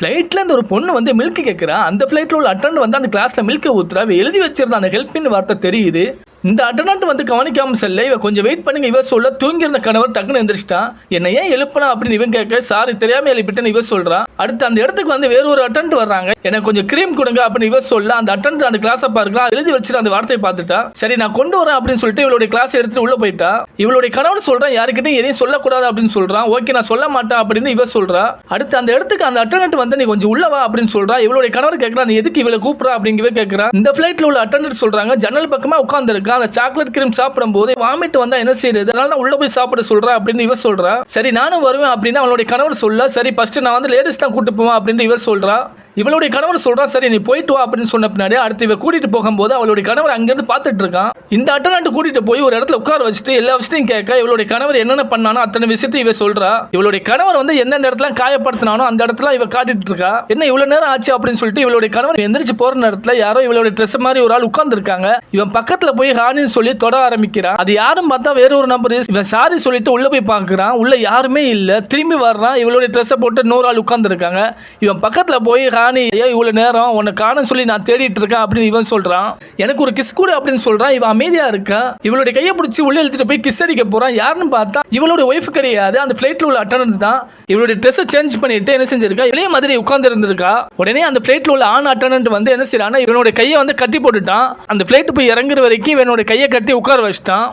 ஃப்ளைட்ல இருந்து ஒரு பொண்ணு வந்து மில்க் கேட்குறா அந்த ஃப்ளைட்ல உள்ள அட்டன் வந்து அந்த கிளாஸ்ல மில்க் ஊத்துறா. எழுதி வச்சிருந்த அந்த ஹெல்ப்னு வார்த்தை தெரியுது. இந்த அட்டனாட்டு வந்து கவனிக்காம செல்ல இவ கொஞ்சம் வெயிட் பண்ணுங்க. இவ சொல்ல தூங்கியிருந்த கணவர் டக்குன்னு எந்திரிச்சிட்டான் என்ன ஏன் எழுப்பினா? அப்படின்னு இவன் கேட்க சாரி தெரியாம எழுப்பிட்டேன்னு இவ சொல்கிறான் அடுத்து அந்த இடத்துக்கு வந்து வேற ஒரு அட்டன்ட் வர்றாங்க. எனக்கு கொஞ்சம் க்ரீம் கொடுங்க அப்படின்னு இவ சொல்ல அந்த அட்டன்ட் அந்த கிளாஸை பார்க்கலாம் எழுதி வச்சுட்டு அந்த வார்த்தையை பார்த்துட்டா. சரி நான் கொண்டு வரேன் அப்படின்னு சொல்லிட்டு இவளுடைய கிளாஸ் எடுத்துட்டு உள்ள போயிட்டா. இவளுடைய கணவர் சொல்றான் யாருக்கிட்டையும் எதையும் சொல்லக்கூடாது அப்படின்னு சொல்றான் ஓகே நான் சொல்ல மாட்டேன் அப்படின்னு இவ சொல்றா. அடுத்து அந்த இடத்துக்கு அந்த அட்டனட் வந்து நீ கொஞ்சம் உள்ள வா அப்படின்னு சொல்றா. இவளுடைய கணவர் கேட்கறான் நீ எதுக்கு இவளை கூப்பிடா அப்படிங்கவே கேட்கறான் இந்த பிளைட்ல உள்ள அட்டண்டன்ட் சொல்றாங்க ஜன்னல் பக்கமா உட்காந்துருக்கா அந்த சாக்லேட் கிரீம் சாப்பிடும் போது வாமிட் வந்தா என்ன செய்யுது? அதனால நான் உள்ள போய் சாப்பிட சொல்றா அப்படின்னு இவர் சொல்றா. சரி நானும் வருவேன் அப்படின்னு அவளுடைய கணவர் சொல்ல சரி ஃபர்ஸ்ட் நான் வந்து லேடிஸ் தான் கூட்டு போவேன் அப்படின்னு இவர் சொல்றா. இவளுடைய கணவர் சொல்றா சரி நீ போயிட்டு வா அப்படின்னு சொன்ன பின்னாடி அடுத்து இவ கூட்டிட்டு போகும்போது அவளுடைய கணவர் அங்கிருந்து பார்த்துட்டு இருக்கான். இந்த அட்டனாட்டு கூட்டிட்டு போய் ஒரு இடத்துல உட்கார வச்சுட்டு எல்லா விஷயத்தையும் கேட்க இவளுடைய கணவர் என்னென்ன பண்ணானோ அத்தனை விஷயத்தையும் இவ சொல்றா. இவளுடைய கணவர் வந்து எந்தெந்த இடத்துல காயப்படுத்தினானோ அந்த இடத்துல இவ காட்டிட்டு இருக்கா. என்ன இவ்வளவு நேரம் ஆச்சு அப்படின்னு சொல்லிட்டு இவளுடைய கணவர் எந்திரிச்சு போற நேரத்துல யாரோ இவளுடைய ட்ரெஸ் மாதிரி ஒரு ஆள் உட்கார்ந்து இருக்காங்க இவன் பக்கத்துல போய் ஹானின்னு சொல்லி தொட ஆரம்பிக்கிறான். அது யாரும் பார்த்தா வேற ஒரு நம்பர் இவன் சாரி சொல்லிட்டு உள்ள போய் பாக்குறான். உள்ள யாருமே இல்ல. திரும்பி வர்றான். இவளுடைய ட்ரெஸ்ஸை போட்டு நூறு ஆள் உட்கார்ந்து இருக்காங்க இவன் பக்கத்துல போய் ஹானி ஏன் இவ்வளோ நேரம் உன்னை காணும் சொல்லி நான் தேடிட்டு இருக்கேன் அப்படின்னு இவன் சொல்றான். எனக்கு ஒரு கிஸ் கூட அப்படின்னு சொல்றான். இவன் அமைதியா இருக்கா? இவளுடைய கையை பிடிச்சி உள்ள இழுத்துட்டு போய் கிஸ் அடிக்க போறான். யாருன்னு பார்த்தா இவளுடைய ஒய்ஃப் கிடையாது. அந்த ஃப்ளைட்டில் உள்ள அட்டனன்ட் தான். இவளுடைய ட்ரெஸ்ஸை சேஞ்ச் பண்ணிட்டு என்ன செஞ்சிருக்கா? இளைய மாதிரி உட்கார்ந்து இருந்திருக்கா? உடனே அந்த ஃப்ளைட்டில் உள்ள ஆண் அட்டனன்ட் வந்து என்ன செய்யறான்னா இவனுடைய கையை வந்து கட்டி போட்டுட்டான். அந்த ஃப்ளைட்டு போய் இறங்குற வரைக்கும் இவனுடைய கையை கட்டி உட்கார வச்சிட்டான்.